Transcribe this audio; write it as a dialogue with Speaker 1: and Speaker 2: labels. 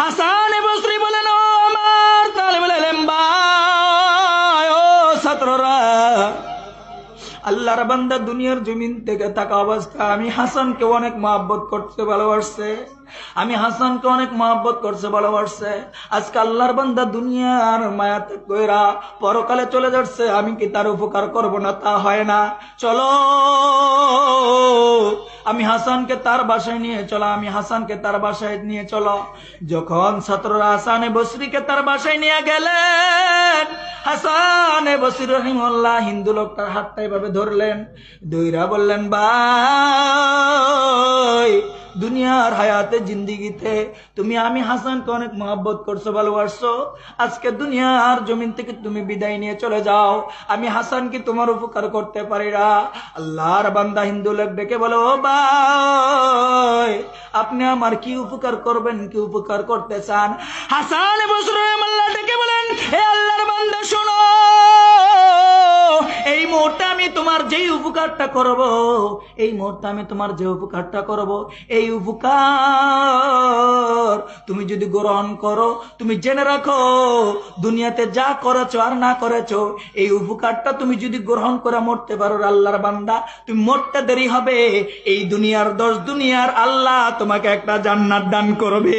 Speaker 1: হাসান বসরি বলেন, ও আমার তালিম ভাই ও ছাত্ররা, আল্লাহর বান্দা দুনিয়ার জমিন থেকে থাকা অবস্থা আমি হাসানকে অনেক মহাব্বত করতে ভালোবাসছে। আমি হাসানকে অনেক মহাব্বত করছে ভালোবাসছে। আজকে আল্লাহর বান্দা দুনিয়ার মায়াতে কইরা পরকালে চলে যাচ্ছে, আমি কি তার উপকার করব না? তা হয় না। চলো আমি হাসানকে তার বাসায় নিয়ে চলো, আমি হাসানকে তার বাসায় নিয়ে চলো। যখন ছাত্ররা হাসানে বসরিকে তার বাসায় নিয়ে গেলেন, হাসানে বসির রহিমল্লা হিন্দু লোকটার হাতটা এভাবে ধরলেন, দুইরা বললেন, ভাই দুনিয়ার হায়াতে, জিন্দিগিতে। তুমি আমি হাসানকে অনেক মহব্বত করছ, ভালোবাসছো। আজকে দুনিয়ার জমিন থেকে তুমি বিদায় নিয়ে চলে যাও। আমি হাসান কি তোমার উপকার করতে পারি না। আল্লাহর বান্দা হিন্দু লোক ডেকে বলো, "ও ভাই, আপনি আমার কি উপকার করবেন, কি উপকার করতে চান? হাসান বসরে ডেকে তোমার যেই উপকারটা করব, এই মুহূর্তে আমি তোমার যে উপকারটা করব, এই উপকার তুমি যদি গ্রহণ করো, তুমি জেনে রাখো, দুনিয়াতে যা করেছ আর না করেছ, এই উপকারটা তুমি যদি গ্রহণ করে মরতে পারো আল্লাহর বান্দা, তুমি মরতে দেরি হবে। এই দুনিয়ার দশ দুনিয়ার আল্লাহ তোমাকে একটা জান্নাত দান করবে।